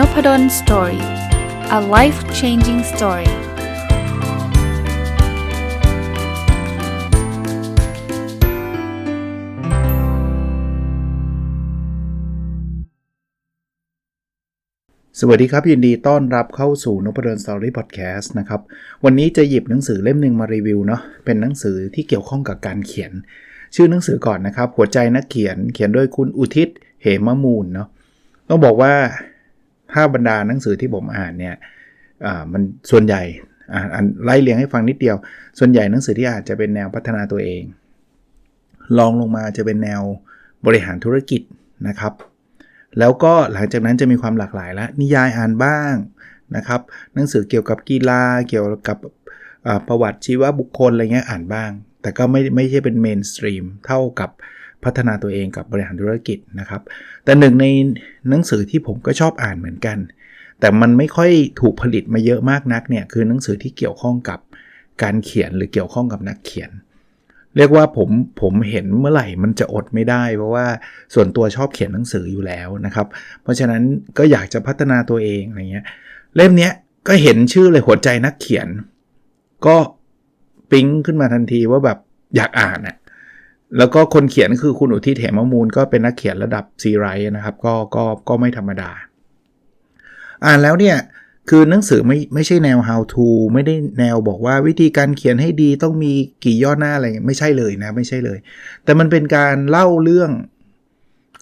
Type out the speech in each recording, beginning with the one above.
n o p ด d o สตอรี่ a life changing story สวัสดีครับ ยินดีต้อนรับเข้าสู่นพดลสตอรี่พอดแคสต์นะครับ วันนี้จะหยิบหนังสือเล่มหนึ่งมารีวิวเนาะเป็นหนังสือที่เกี่ยวข้องกับการเขียน ชื่อหนังสือก่อนนะครับ หัวใจนักเขียนเขียนโดยคุณอุทิศเหมมูลเนาะต้องบอกว่า ถ้าบรรดาหนังสือที่ผมอ่านเนี่ยมันส่วนใหญ่อ่านไล่เลียงให้ฟังนิดเดียว ส่วนใหญ่หนังสือที่อ่านจะเป็นแนวพัฒนาตัวเองลองลงมาจะเป็นแนวบริหารธุรกิจนะครับ แล้วก็หลังจากนั้นจะมีความหลากหลายแล้วนิยายอ่านบ้างนะครับหนังสือเกี่ยวกับกีฬาเกี่ยวกับประวัติชีวบุคคลอะไรเงี้ยอ่านบ้าง แต่ก็ไม่ไม่ใช่เป็นเมนสตรีมเท่ากับ พัฒนาตัวเองกับบริหารธุรกิจนะครับ แต่หนึ่งในหนังสือที่ผมก็ชอบอ่านเหมือนกัน แต่มันไม่ค่อยถูกผลิตมาเยอะมากนักเนี่ยคือหนังสือที่เกี่ยวข้องกับการเขียนหรือเกี่ยวข้องกับนักเขียน เรียกว่าผมผมเห็นเมื่อไหร่มันจะอดไม่ได้ เพราะว่าส่วนตัวชอบเขียนหนังสืออยู่แล้วนะครับ เพราะฉะนั้นก็อยากจะพัฒนาตัวเองอะไรเงี้ยเล่มนี้ก็เห็นชื่อเลยหัวใจนักเขียน ก็ปิ๊งขึ้นมาทันทีว่าแบบอยากอ่านอะ แล้วก็คนเขียนคือคุณอุทิศเหมมูล ก็เป็นนักเขียนระดับซีไรต์นะครับ ก็ก็ก็ไม่ธรรมดา อ่านแล้วเนี่ย คือหนังสือไม่ไม่ใช่แนว how to ไม่ได้แนวบอกว่าวิธีการเขียนให้ดีต้องมีกี่ย่อหน้าอะไรไม่ใช่เลยนะ ไม่ใช่เลย แต่มันเป็นการเล่าเรื่อง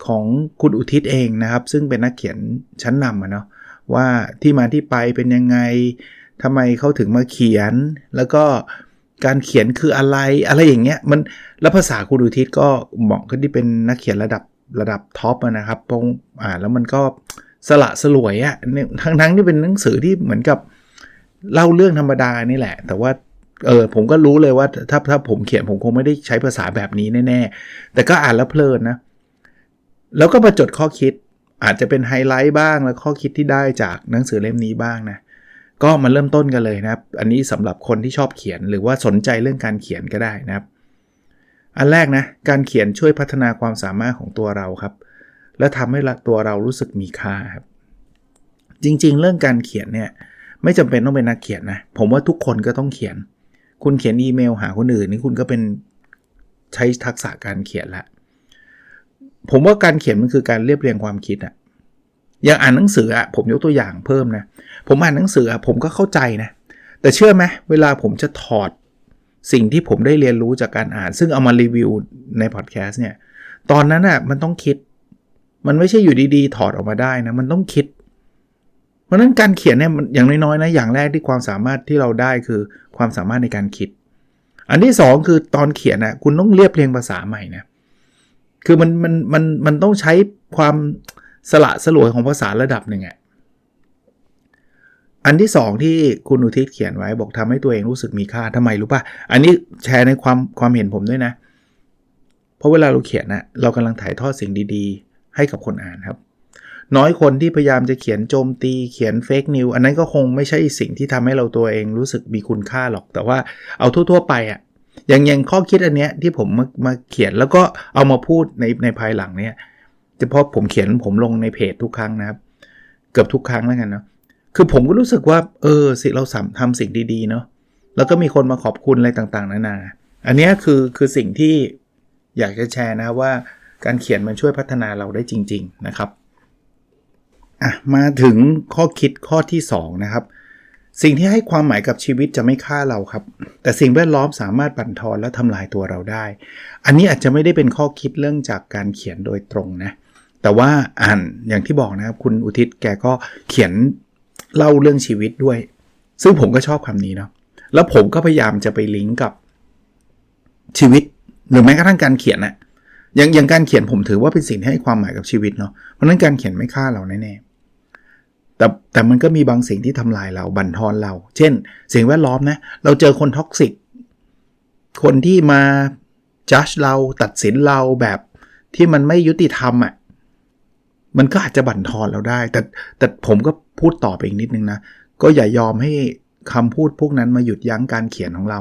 ของคุณอุทิศเองนะครับ ซึ่งเป็นนักเขียนชั้นนำอะเนาะว่าที่มาที่ไปเป็นยังไงทำไมเขาถึงมาเขียน แล้วก็ การเขียนคืออะไร อะไรอย่างเงี้ยมันแล้วภาษาคุณอุทิศก็เหมาะกับที่เป็นนักเขียนระดับระดับท็อปนะครับพงอ่านแล้วมันก็สละสลวยอะ่ะทั้งทั้งที่เป็นหนังสือที่เหมือนกับเล่าเรื่องธรรมดานี่แหละ แต่ว่าเออผมก็รู้เลยว่าถ้าถ้าผมเขียนผมคงไม่ได้ใช้ภาษาแบบนี้แน่ๆ แต่ก็อ่านแล้วเพลินนะ แล้วก็มาจดข้อคิดอาจจะเป็นไฮไลท์บ้างแล้วข้อคิดที่ได้จากหนังสือเล่มนี้บ้างนะ ก็มาเริ่มต้นกันเลยนะครับ อันนี้สำหรับคนที่ชอบเขียนหรือว่าสนใจเรื่องการเขียนก็ได้นะครับ อันแรกนะ การเขียนช่วยพัฒนาความสามารถของตัวเราครับ และทำให้ตัวเรารู้สึกมีค่าครับ จริงๆ เรื่องการเขียนเนี่ยไม่จำเป็นต้องเป็นนักเขียนนะ ผมว่าทุกคนก็ต้องเขียน คุณเขียนอีเมลหาคนอื่นนี่คุณก็เป็นใช้ทักษะการเขียนละ ผมว่าการเขียนมันคือการเรียบเรียงความคิดอะอย่างอ่านหนังสืออะผมยกตัวอย่างเพิ่มนะ ผมอ่านหนังสือผมก็เข้าใจนะ แต่เชื่อไหมเวลาผมจะถอดสิ่งที่ผมได้เรียนรู้จากการอ่าน ซึ่งเอามารีวิวในพอดแคสต์เนี่ย ตอนนั้นอะมันต้องคิด มันไม่ใช่อยู่ดีๆ ถอดออกมาได้นะ มันต้องคิด เพราะนั้นการเขียนเนี่ยอย่างน้อยๆนะอย่างแรกที่ความสามารถที่เราได้คือความสามารถในการคิด อันที่ 2 คือตอนเขียนนะคุณต้องเรียบเรียงภาษาใหม่นะคือมันมันมันมันต้องใช้ความสละสลวยของภาษาระดับหนึ่งอะ อันที่สองที่คุณอุทิศเขียนไว้บอกทำให้ตัวเองรู้สึกมีค่าทำไมรู้ป่ะ อันนี้แชร์ในความความเห็นผมด้วยนะ เพราะเวลาเราเขียนนะเรากำลังถ่ายทอดสิ่งดีๆ ให้กับคนอ่านครับ น้อยคนที่พยายามจะเขียนโจมตีเขียนเฟกนิวอันนั้นก็คงไม่ใช่สิ่งที่ทำให้เราตัวเองรู้สึกมีคุณค่าหรอก แต่ว่าเอาทั่วๆไปอะ่ะอย่างอย่างข้อคิดอันเนี้ยที่ผมมามาเขียนแล้วก็เอามาพูดในในภายหลังเนี่ยเฉพาะผมเขียนผมลงในเพจทุกครั้งนะครับ เกือบทุกครั้งแล้วกันเนาะ คือผมก็รู้สึกว่า เออสิเราทำสิ่งดีๆเนาะแล้วก็มีคนมาขอบคุณอะไรต่างๆ นานา อันนี้คือคือสิ่งที่อยากจะแชร์นะว่าการเขียนมันช่วยพัฒนาเราได้จริง ๆนะครับอะมาถึงข้อคิดข้อที่ 2 นะครับ สิ่งที่ให้ความหมายกับชีวิตจะไม่ฆ่าเราครับ แต่สิ่งแวดล้อมสามารถบั่นทอนและทำลายตัวเราได้ อันนี้อาจจะไม่ได้เป็นข้อคิดเรื่องจากการเขียนโดยตรงนะแต่ว่าอ่านอย่างที่บอกนะครับคุณอุทิศแกก็เขียน เล่าเรื่องชีวิตด้วย ซึ่งผมก็ชอบคำนี้เนาะแล้วผมก็พยายามจะไปลิงก์กับชีวิต หรือแม้กระทั่งการเขียนนะอย่างอย่างการเขียนผมถือว่าเป็นสิ่งที่ให้ความหมายกับชีวิตเนาะเพราะนั้นการเขียนไม่ฆ่าเราแน่ๆแต่แต่มันก็มีบางสิ่งที่ทำลายเราบั่นทอนเรา เช่น สิ่งแวดล้อมนะเราเจอคนท็อกซิกคนที่มาจัดเราตัดสินเราแบบที่มันไม่ยุติธรรมอะ่ะ มันก็อาจจะบั่นทอนเราได้ แต่แต่ผมก็พูดต่อไปอีกนิดนึงนะ ก็อย่ายอมให้คำพูดพวกนั้นมาหยุดยั้งการเขียนของเรา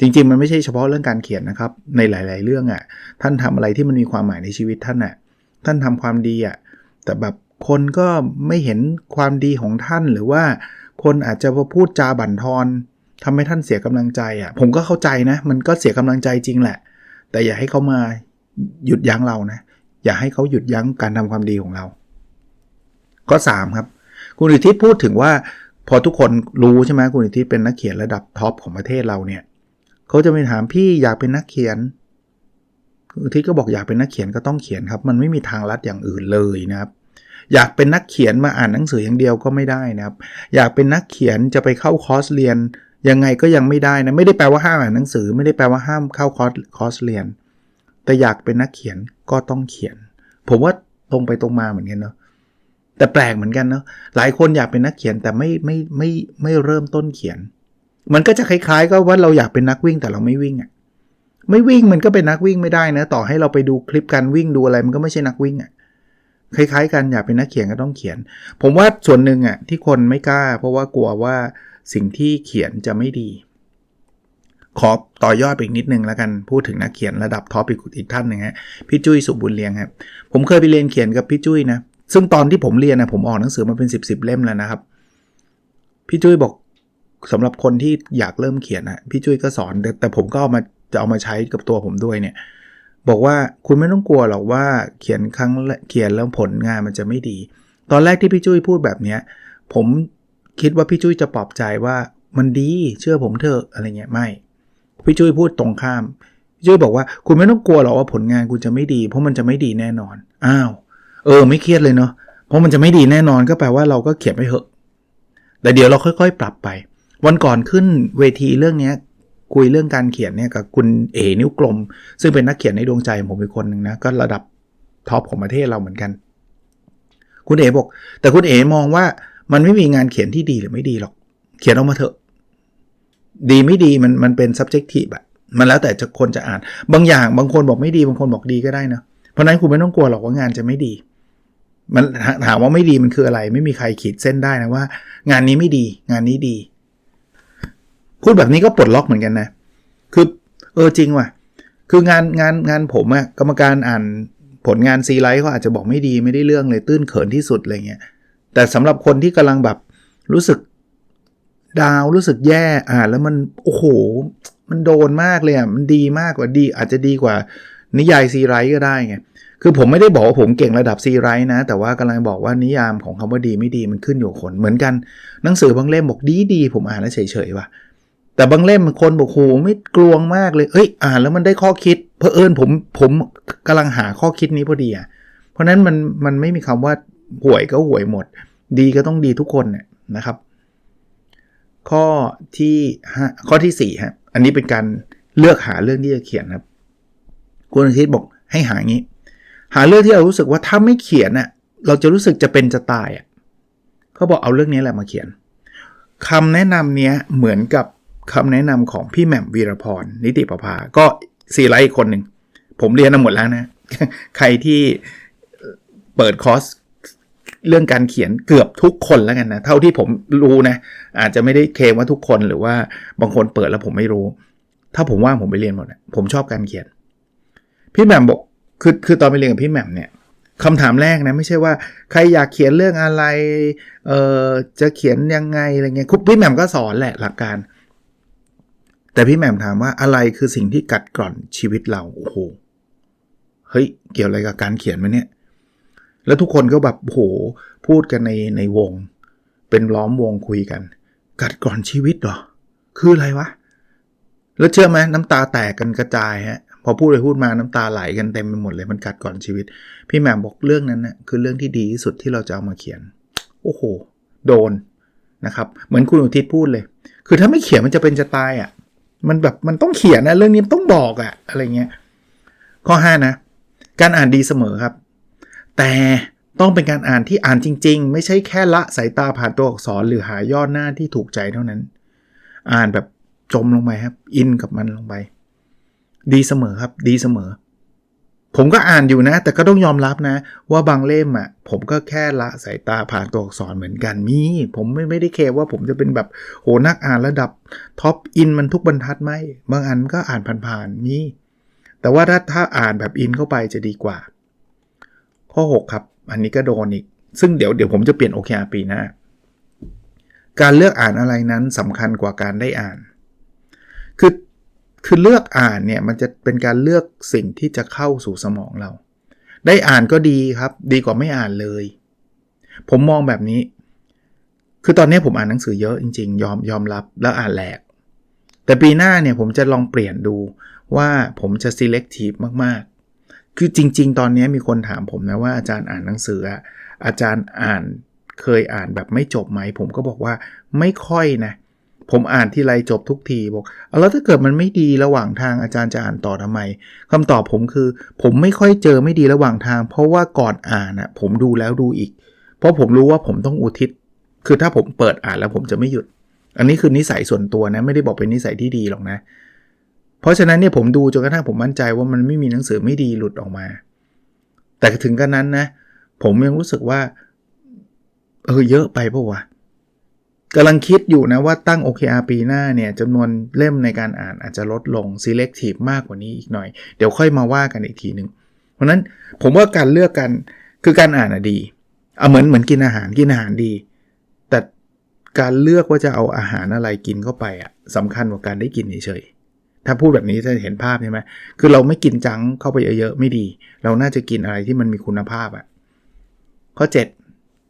จริงๆ มันไม่ใช่เฉพาะเรื่องการเขียนนะครับ ในหลาย ๆ เรื่องอะ่ะ ท่านทำอะไรที่มันมีความหมายในชีวิตท่านอะ่ะ ท่านทำความดีอะ่ะ แต่แบบคนก็ไม่เห็นความดีของท่านหรือว่าคนอาจจะพูดจาบั่นทอนทำให้ท่านเสียกำลังใจอะ่ะ ผมก็เข้าใจนะ มันก็เสียกำลังใจจริงแหละ แต่อย่าให้เขามาหยุดยั้งเรานะ อย่าให้เขาหยุดยั้งการทำความดีของเรา ก็3ครับ คุณอิทธิพูดถึงว่า พอทุกคนรู้ใช่ไหมคุณอิทธิเป็นนักเขียนระดับท็อปของประเทศเราเนี่ยเขาจะไปถามพี่อยากเป็นนักเขียนคุณอิทธิก็บอกอยากเป็นนักเขียนก็ต้องเขียนครับ มันไม่มีทางลัดอย่างอื่นเลยนะครับอยากเป็นนักเขียนมาอ่านหนังสืออย่างเดียวก็ไม่ได้นะครับ อยากเป็นนักเขียนจะไปเข้าคอร์สเรียนยังไงก็ยังไม่ได้นะ ไม่ได้แปลว่าห้ามอ่านหนังสือ ไม่ได้แปลว่าห้ามเข้าคอร์สคอร์สเรียน แต่อยากเป็นนักเขียนก็ต้องเขียน ผมว่าตรงไปตรงมาเหมือนกันเนาะแต่แปลกเหมือนกันเนาะหลายคนอยากเป็นนักเขียนแต่ไม่ไม่ไม่ไม่เริ่มต้นเขียน มันก็จะคล้าย ๆ ก็ว่าเราอยากเป็นนักวิ่งแต่เราไม่วิ่งอะ่ะไม่วิ่งมันก็เป็นนักวิ่งไม่ได้นะต่อให้เราไปดูคลิปการวิ่งดูอะไรมันก็ไม่ใช่นักวิ่งอะ่ะคล้ายๆ กันอยากเป็นนักเขียนก็ต้องเขียน ผมว่าส่วนหนึ่งอะ่ะที่คนไม่กล้า เพราะว่ากลัวว่าสิ่งที่เขียนจะไม่ดี ขอต่อยอดไปอีกนิดนึงแล้วกันพูดถึงนักเขียนระดับท็อปอีกอีกท่านหนึ่งฮะพี่จุ้ยสุบุญเลียงครับผมเคยไปเรียนเขียนกับพี่จุ้ยนะซึ่งตอนที่ผมเรียนนะผมออกหนังสือมาเป็น 10บสเล่มแล้วนะครับ พี่จุ้ยบอกสำหรับคนที่อยากเริ่มเขียนนะพี่จุ้ยก็สอนแต่แต่ผมก็เอามาจะเอามาใช้กับตัวผมด้วยเนี่ย บอกว่าคุณไม่ต้องกลัวหรอกว่าเขียนครั้งเขียนแล้วผลงานมันจะไม่ดี ตอนแรกที่พี่จุ้ยพูดแบบเนี้ยผมคิดว่าพี่จุ้ยจะปลอบใจว่ามันดีเชื่อผมเถอะอะไรเงี้ยไม่ พี่จุ้ยพูดตรงข้ามพี่จุ้ยบอกว่าคุณไม่ต้องกลัวหรอกว่าผลงานคุณจะไม่ดี เพราะมันจะไม่ดีแน่นอน อ้าว เออ ไม่เครียดเลยเนาะเพราะมันจะไม่ดีแน่นอนก็แปลว่าเราก็เขียนไปเถอะแต่เดี๋ยวเราค่อยๆ ปรับไป วันก่อนขึ้นเวทีเรื่องนี้คุยเรื่องการเขียนเนี่ยกับคุณเอนิ้วกลม ซึ่งเป็นนักเขียนในดวงใจผมเป็นคนหนึ่งนะก็ระดับท็อปของประเทศเราเหมือนกัน คุณเอบอก แต่คุณเอมองว่ามันไม่มีงานเขียนที่ดีหรือไม่ดีหรอก เขียนออกมาเถอะ ดีไม่ดีมันมันเป็น subjective อะมันแล้วแต่จะคนจะอ่าน บางอย่างบางคนบอกไม่ดีบางคนบอกดีก็ได้นะ เพราะนั้นคุณไม่ต้องกลัวหรอกว่างานจะไม่ดี มันถามว่าไม่ดีมันคืออะไร ไม่มีใครขีดเส้นได้นะว่า งานนี้ไม่ดี งานนี้ดี พูดแบบนี้ก็ปลดล็อกเหมือนกันนะ คือเออจริงว่ะ คืองานงานงานผมอะกรรมการอ่านผลงานซีไลท์เขาอาจจะบอกไม่ดีไม่ได้เรื่องเลยตื้นเขินที่สุดอะไรเงี้ย แต่สำหรับคนที่กำลังแบบรู้สึก ดาวรู้สึกแย่อ่านแล้วมันโอ้โห มันโดนมากเลยอะมันดีมากกว่าดี อาจจะดีกว่านิยายซีไรต์ก็ได้ไงคือผมไม่ได้บอกว่าผมเก่งระดับซีไรต์นะ แต่ว่ากำลังบอกว่านิยามของคำว่าดีไม่ดีมันขึ้นอยู่คนเหมือนกันหนังสือบางเล่มบอกดีดีผมอ่านแล้วเฉยๆว่ะแต่บางเล่มคนบอกโหไม่กลวงมากเลยเอ้ยอ่านแล้วมันได้ข้อคิดเพอเอิญผมผมกำลังหาข้อคิดนี้พอดีอะเพราะนั้นมันมันไม่มีคำว่าห่วยก็ห่วยหมด ดีก็ต้องดีทุกคนเนี่ยนะครับ ข้อที่5ข้อที่4ฮะอันนี้เป็นการเลือกหาเรื่องที่จะเขียนครับ คุณอาทิตย์บอกให้หาอย่างนี้ หาเรื่องที่เรารู้สึกว่าถ้าไม่เขียนน่ะเราจะรู้สึกจะเป็นจะตายอะเขาบอกเอาเรื่องนี้แหละมาเขียนคำแนะนำเนี้ยเหมือนกับคำแนะนำของพี่แหม่มวีรพรนิติประภา ก็สี่ไลท์คนหนึ่ง ผมเรียนมาหมดแล้วนะ ใครที่เปิดคอร์ส เรื่องการเขียนเกือบทุกคนแล้วกันนะ เท่าที่ผมรู้นะ อาจจะไม่ได้เคมว่าทุกคนหรือว่าบางคนเปิดแล้วผมไม่รู้ ถ้าผมว่าผมไปเรียนหมดนะผมชอบการเขียน พี่แหม่มบอกคือคือตอนไปเรียนกับพี่แหม่มเนี่ยคำถามแรกนะไม่ใช่ว่าใครอยากเขียนเรื่องอะไรเออจะเขียนยังไงอะไรเงี้ยพี่แหม่มก็สอนแหละหลักการ แต่พี่แหม่มถามว่าอะไรคือสิ่งที่กัดกร่อนชีวิตเราโอ้โหเฮ้ยเกี่ยวอะไรกับการเขียนไหมเนี่ย แล้วทุกคนก็แบบโหพูดกันในในวง เป็นล้อมวงคุยกัน กัดก่อนชีวิตเหรอ คืออะไรวะ แล้วเชื่อไหมน้ำตาแตกกันกระจายฮะพอพูดไปพูดมาน้ำตาไหลกันเต็มไปหมดเลยมันกัดก่อนชีวิต พี่แหม่มบอกเรื่องนั้นนะ่ะคือเรื่องที่ดีที่สุดที่เราจะเอามาเขียน โอ้โห โดนนะครับ เหมือนคุณอุทิศพูดเลย คือถ้าไม่เขียนมันจะเป็นจะตายอะ่ะ มันแบบมันต้องเขียนนะเรื่องนี้ต้องบอกอะ่ะ อะไรเงี้ย ข้อ 5 นะ การอ่านดีเสมอครับ แต่ต้องเป็นการอ่านที่อ่านจริง ๆ ไม่ใช่แค่ละสายตาผ่านตัวอักษรหรือหายอดหน้าที่ถูกใจเท่านั้น อ่านแบบจมลงไปครับ อินกับมันลงไป ดีเสมอครับ ดีเสมอ ผมก็อ่านอยู่นะ แต่ก็ต้องยอมรับนะ ว่าบางเล่มอะ ผมก็แค่ละสายตาผ่านตัวอักษรเหมือนกันมี ผมไม่ไม่ได้เคว่าผมจะเป็นแบบโหนักอ่านระดับท็อปอินมันทุกบรรทัดไหมบางอันก็อ่านผ่านๆมีแต่ว่าถ้าถ้าอ่านแบบอินเข้าไปจะดีกว่า ข้อ 6 ครับ อันนี้ก็โดนอีก ซึ่งเดี๋ยวเดี๋ยวผมจะเปลี่ยน OKR ปีหน้า การเลือกอ่านอะไรนั้นสำคัญกว่าการได้อ่าน คือคือเลือกอ่านเนี่ยมันจะเป็นการเลือกสิ่งที่จะเข้าสู่สมองเรา ได้อ่านก็ดีครับ ดีกว่าไม่อ่านเลย ผมมองแบบนี้ คือตอนนี้ผมอ่านหนังสือเยอะจริง ๆ ยอมยอมรับแล้วอ่านแหลก แต่ปีหน้าเนี่ยผมจะลองเปลี่ยนดูว่าผมจะ selective มาก คือจริง ๆ ตอนนี้มีคนถามผมนะว่าอาจารย์อ่านหนังสือ อาจารย์อ่านเคยอ่านแบบไม่จบไหม ผมก็บอกว่าไม่ค่อยนะ ผมอ่านที่ไรจบทุกทีบอกแล้วถ้าเกิดมันไม่ดีระหว่างทางอาจารย์จะอ่านต่อทำไมคำตอบผมคือ ผมไม่ค่อยเจอไม่ดีระหว่างทาง เพราะว่าก่อนอ่านอะผมดูแล้วดูอีก เพราะผมรู้ว่าผมต้องอุทิศ คือถ้าผมเปิดอ่านแล้วผมจะไม่หยุด อันนี้คือนิสัยส่วนตัวนะไม่ได้บอกเป็นนิสัยที่ดีหรอกนะ เพราะฉะนั้นเนี่ยผมดูจนกระทั่งผมมั่นใจว่ามันไม่มีหนังสือไม่ดีหลุดออกมา แต่ถึงกันนั้นนะ ผมยังรู้สึกว่า เออเยอะไปปะวะกำลังคิดอยู่นะว่าตั้ง OKR ปีหน้าเนี่ยจำนวนเล่มในการอ่านอาจจะลดลง selective มากกว่านี้อีกหน่อย เดี๋ยวค่อยมาว่ากันอีกทีหนึ่งเพราะนั้นผมว่าการเลือกกันคือการอ่านอะดีเอาเหมือนเหมือนกินอาหารกินอาหารดี แต่การเลือกว่าจะเอาอาหารอะไรกินเข้าไปอะสำคัญกว่าการได้กินเฉยๆ ถ้าพูดแบบนี้จะเห็นภาพใช่ไหมคือเราไม่กินจังเข้าไปเยอะๆไม่ดี เราน่าจะกินอะไรที่มันมีคุณภาพอะข้อ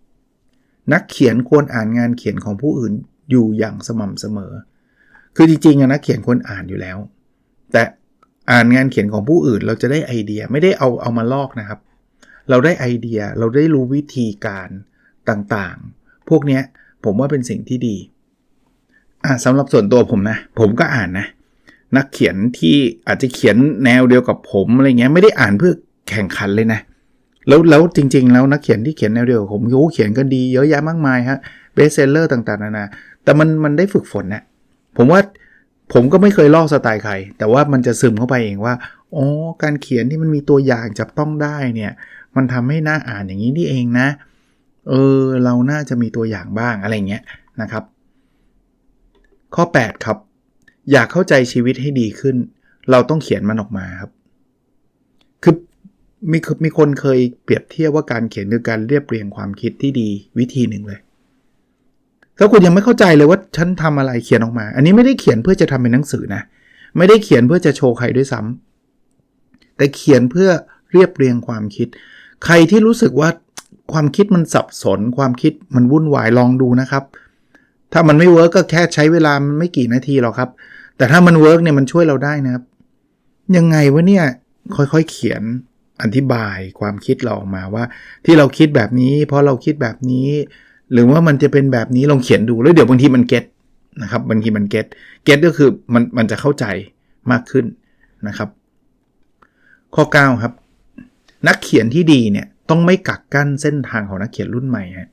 7 นักเขียนควรอ่านงานเขียนของผู้อื่นอยู่อย่างสม่ำเสมอ คือจริงๆอะนักเขียนควรอ่านอยู่แล้ว แต่อ่านงานเขียนของผู้อื่นเราจะได้ไอเดียไม่ได้เอาเอามาลอกนะครับ เราได้ไอเดียเราได้รู้วิธีการต่างๆ พวกเนี้ยผมว่าเป็นสิ่งที่ดีอ่าสำหรับส่วนตัวผมนะ ผมก็อ่านนะ นักเขียนที่อาจจะเขียนแนวเดียวกับผมอะไรเงี้ยไม่ได้อ่านเพื่อแข่งขันเลยนะแล้วแล้วจริง ๆ แล้วนักเขียนที่เขียนแนวเดียวกับผมโอ้เขียนก็ดีเยอะแยะมากมายฮะเบสเซลเลอร์ต่างๆนานาแต่มันมันได้ฝึกฝนนะผมว่าผมก็ไม่เคยลอกสไตล์ใคร แต่ว่ามันจะซึมเข้าไปเองว่าอ๋อการเขียนที่มันมีตัวอย่างจับต้องได้เนี่ยมันทำให้หน้าอ่านอย่างนี้นี่เองนะ เออ เราน่าจะมีตัวอย่างบ้างอะไรเงี้ยนะครับ ข้อ 8 ครับ อยากเข้าใจชีวิตให้ดีขึ้น เราต้องเขียนมันออกมาครับ คือมีมีคนเคยเปรียบเทียบว่าการเขียนคือการเรียบเรียงความคิดที่ดีวิธีหนึ่งเลย ถ้าคุณยังไม่เข้าใจเลยว่าฉันทำอะไรเขียนออกมา อันนี้ไม่ได้เขียนเพื่อจะทำเป็นหนังสือนะ ไม่ได้เขียนเพื่อจะโชว์ใครด้วยซ้ำแต่เขียนเพื่อเรียบเรียงความคิด ใครที่รู้สึกว่าความคิดมันสับสน ความคิดมันวุ่นวายลองดูนะครับ ถ้ามันไม่เวิร์กก็แค่ใช้เวลามันไม่กี่นาทีหรอกครับ แต่ถ้ามันเวิร์กเนี่ยมันช่วยเราได้นะครับ ยังไงวะเนี่ยค่อยๆเขียนอธิบายความคิดเราออกมาว่า ที่เราคิดแบบนี้ เพราะเราคิดแบบนี้ หรือว่ามันจะเป็นแบบนี้ลองเขียนดูแล้วเดี๋ยวบางทีมันเก็ตนะครับบางทีมันเก็ตเก็ตก็คือมันมันจะเข้าใจมากขึ้นนะครับ ข้อ 9 ครับ นักเขียนที่ดีเนี่ยต้องไม่กักกั้นเส้นทางของนักเขียนรุ่นใหม่ฮะ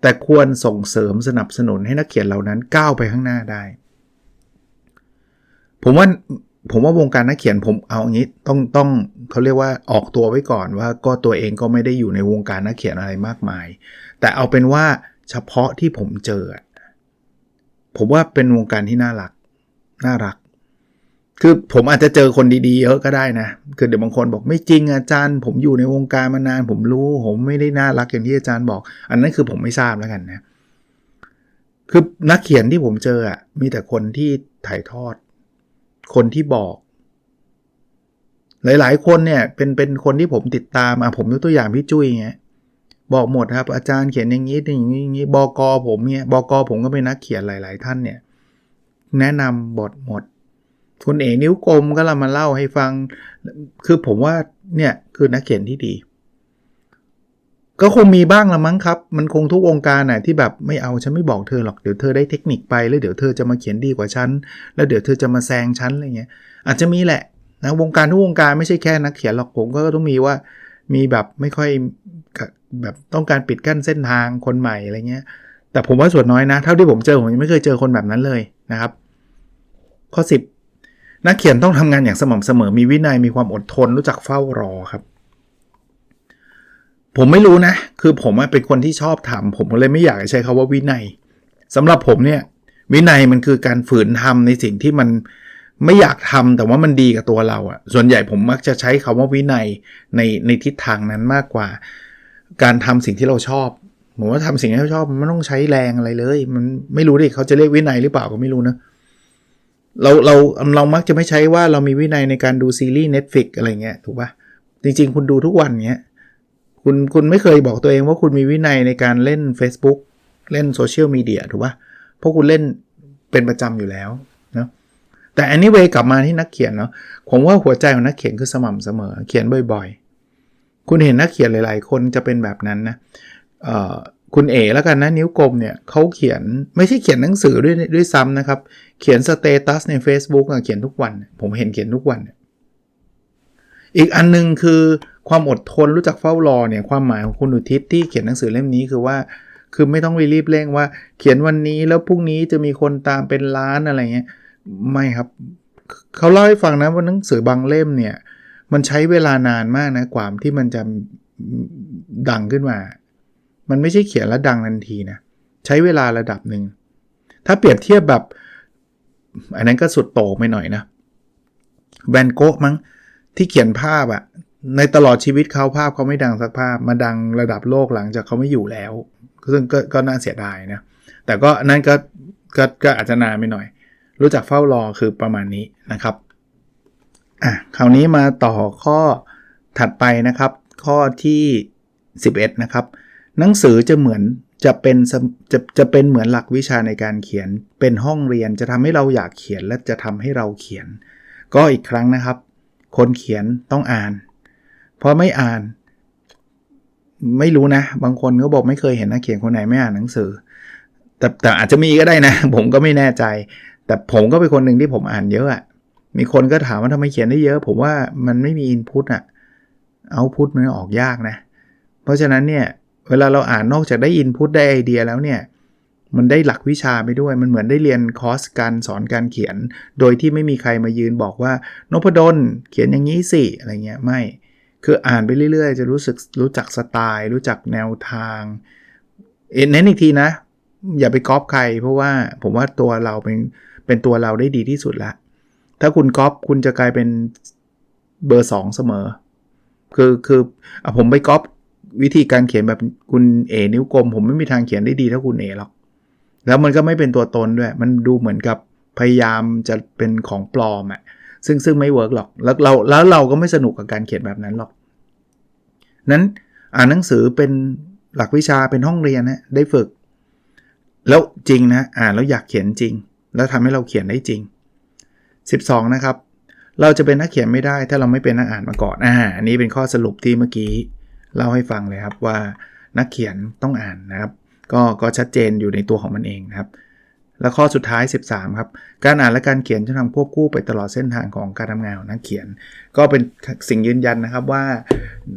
แต่ควรส่งเสริมสนับสนุนให้นักเขียนเหล่านั้นก้าวไปข้างหน้าได้ ผมว่าผมว่าวงการนักเขียนผมเอาอย่างนี้ต้องต้องเขาเรียกว่าออกตัวไว้ก่อนว่าก็ตัวเองก็ไม่ได้อยู่ในวงการนักเขียนอะไรมากมาย แต่เอาเป็นว่าเฉพาะที่ผมเจอ ผมว่าเป็นวงการที่น่ารัก น่ารัก คือผมอาจจะเจอคนดีๆเยอะก็ได้นะ คือเดี๋ยวบางคนบอกไม่จริงอาจารย์ ผมอยู่ในวงการมานาน ผมรู้ ผมไม่ได้น่ารักอย่างที่อาจารย์บอก อันนั้นคือผมไม่ทราบแล้วกันนะ คือนักเขียนที่ผมเจออะมีแต่คนที่ถ่ายทอด คนที่บอก หลายๆ คนเนี่ยเป็นเป็นคนที่ผมติดตามอะผมยกตัวอย่างพี่จุ้ยเงี้ยบอกหมดครับ อาจารย์เขียนอย่างนี้อย่างนี้อย่างนี้บกผมเนี่ยบกผมก็เป็นนักเขียนหลาย ๆ ท่านเนี่ย แนะนำบทหมดคุณเอ๋นิ้วกลมก็เรามาเล่าให้ฟัง คือผมว่าเนี่ยคือนักเขียนที่ดี ก็คงมีบ้างละมั้งครับ มันคงทุกองค์การน่ะที่แบบไม่เอาฉันไม่บอกเธอหรอก เดี๋ยวเธอได้เทคนิคไปแล้วเดี๋ยวเธอจะมาเขียนดีกว่าฉัน แล้วเดี๋ยวเธอจะมาแซงฉันอะไรเงี้ย อาจจะมีแหละนะวงการทุกวงการไม่ใช่แค่นักเขียนหรอกผมก็ต้องมีว่า มีแบบไม่ค่อยแบบต้องการปิดกั้นเส้นทางคนใหม่อะไรเงี้ย แต่ผมว่าส่วนน้อยนะ เท่าที่ผมเจอผมยังไม่เคยเจอคนแบบนั้นเลยนะครับ ข้อ 10 นักเขียนต้องทำงานอย่างสม่ำเสมอมีวินัยมีความอดทนรู้จักเฝ้ารอครับ ผมไม่รู้นะ คือผมเป็นคนที่ชอบทำผมเลยไม่อยากใช้คาว่าวินัยสำหรับผมเนี่ยวินัยมันคือการฝืนทำในสิ่งที่มันไม่อยากทำแต่ว่ามันดีกับตัวเราอะส่วนใหญ่ผมมักจะใช้คาว่าวินัยในในทิศทางนั้นมากกว่า การทำสิ่งที่เราชอบผมว่าทำสิ่งที่เราชอบมันไม่ต้องใช้แรงอะไรเลย มันไม่รู้ดิเขาจะเรียกวินัยหรือเปล่าก็ไม่รู้นะเราเราเรามักจะไม่ใช้ว่าเรามีวินัยในการดูซีรีส์ Netflix อะไรเงี้ยถูกป่ะจริง ๆ คุณดูทุกวันเงี้ย คุณคุณไม่เคยบอกตัวเองว่าคุณมีวินัยในการเล่น Facebook เล่นโซเชียลมีเดียถูกปะเพราะคุณเล่นเป็นประจำอยู่แล้วนะแต่ anyway กลับมาที่นักเขียนเนาะผมว่าหัวใจของนักเขียนคือสม่ำเสมอ เขียนบ่อยๆ คุณเห็นนักเขียนหลาย ๆ คนจะเป็นแบบนั้นนะคุณเอ๋แล้วกันนะนิ้วกลมเนี่ยเขาเขียนไม่ใช่เขียนหนังสือด้วยด้วยซ้ำนะครับ เขียนสเตตัสใน Facebook เขียนทุกวัน ผมเห็นเขียนทุกวัน อีกอันนึงคือความอดทนรู้จักเฝ้ารอเนี่ยความหมายของคุณอุทิศที่เขียนหนังสือเล่มนี้คือว่า คือไม่ต้องไปรีบเร่งว่า เขียนวันนี้แล้วพรุ่งนี้จะมีคนตามเป็นล้านอะไรเงี้ยไม่ครับเขาเล่าให้ฟังนะว่าหนังสือบางเล่มเนี่ย มันใช้เวลานานมากนะกว่าที่มันจะดังขึ้นมา มันไม่ใช่เขียนแล้วดังทันทีนะใช้เวลาระดับหนึ่งถ้าเปรียบเทียบแบบ อันนั้นก็สุดโต่งไปหน่อยนะแวนโกะมั้ง ที่เขียนภาพอะในตลอดชีวิตเขาภาพเขาไม่ดังสักภาพมาดังระดับโลกหลังจากเขาไม่อยู่แล้ว ซึ่งกก็น่าเสียดายนะ แต่ก็นั่นก็ก็ก็อาจจะนานไปหน่อย รู้จักเฝ้ารอคือประมาณนี้นะครับอะคราวนี้มาต่อข้อถัดไปนะครับ ข้อที่ 11 นะครับ หนังสือจะเหมือนจะเป็นจะจะเป็นเหมือนหลักวิชาในการเขียนเป็นห้องเรียนจะทำให้เราอยากเขียนและจะทำให้เราเขียน ก็อีกครั้งนะครับ คนเขียนต้องอ่าน เพราะไม่อ่าน ไม่รู้นะ บางคนก็บอกไม่เคยเห็นนักเขียนคนไหนไม่อ่านหนังสือ แต่แต่อาจจะมีก็ได้นะ ผมก็ไม่แน่ใจ แต่ผมก็เป็นคนหนึ่งที่ผมอ่านเยอะอะมีคนก็ถามว่าทำไมเขียนได้เยอะ ผมว่ามันไม่มีอินพุตอะเอาพุตมันออกยากนะ เพราะฉะนั้นเนี่ย เวลาเราอ่านนอกจากได้อินพุตได้ไอเดียแล้วเนี่ย มันได้หลักวิชาไปด้วย มันเหมือนได้เรียนคอร์สการสอนการเขียน โดยที่ไม่มีใครมายืนบอกว่านพดลเขียนอย่างนี้สิอะไรเงี้ย ไม่ คืออ่านไปเรื่อยๆ จะรู้สึกรู้จักสไตล์ รู้จักแนวทางเน้นอีกทีนะ อย่าไปก๊อปใคร เพราะว่าผมว่าตัวเราเป็นเป็นตัวเราได้ดีที่สุดละ ถ้าคุณก๊อปคุณจะกลายเป็นเบอร์สองเสมอ คือคืออผมไปก๊อปวิธีการเขียนแบบคุณเอนิ้วกลม ผมไม่มีทางเขียนได้ดีเท่าคุณเอหรอก แล้วมันก็ไม่เป็นตัวตนด้วย มันดูเหมือนกับพยายามจะเป็นของปลอมอะ่ะซึ่งซึ่งไม่เวิร์กหรอก แล้วเราแล้วเราก็ไม่สนุกกับการเขียนแบบนั้นหรอก นั้นอ่านหนังสือเป็นหลักวิชาเป็นห้องเรียนนะได้ฝึก แล้วจริงนะอ่านแล้วอยากเขียนจริง แล้วทำให้เราเขียนได้จริง 12 นะครับ เราจะเป็นนักเขียนไม่ได้ถ้าเราไม่เป็นนักอ่านมาก่อนอ่าอันนี้เป็นข้อสรุปที่เมื่อกี้เล่าให้ฟังเลยครับว่านักเขียนต้องอ่านนะครับ ก็ก็ชัดเจนอยู่ในตัวของมันเองนะครับ แล้วข้อสุดท้าย 13 ครับ การอ่านและการเขียนจะทำควบคู่ไปตลอดเส้นทางของการทำงานของนักเขียน ก็เป็นสิ่งยืนยันนะครับว่า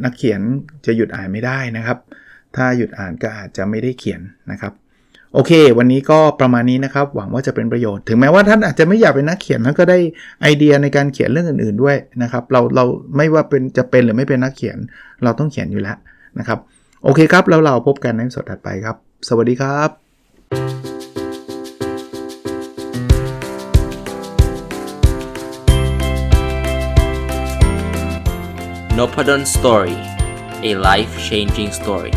นักเขียนจะหยุดอ่านไม่ได้นะครับ ถ้าหยุดอ่านก็อาจจะไม่ได้เขียนนะครับโอเค วันนี้ก็ประมาณนี้นะครับ หวังว่าจะเป็นประโยชน์ ถึงแม้ว่าท่านอาจจะไม่อยากเป็นนักเขียนแล้วก็ได้ไอเดียในการเขียนเรื่องอื่นๆด้วยนะครับ เราเราไม่ว่าเป็นจะเป็นหรือไม่เป็นนักเขียน เราต้องเขียนอยู่แล้วนะครับ โอเคครับ แล้วเราพบกันในสดถัดไปครับ สวัสดีครับ n o p a d o n Story a life changing story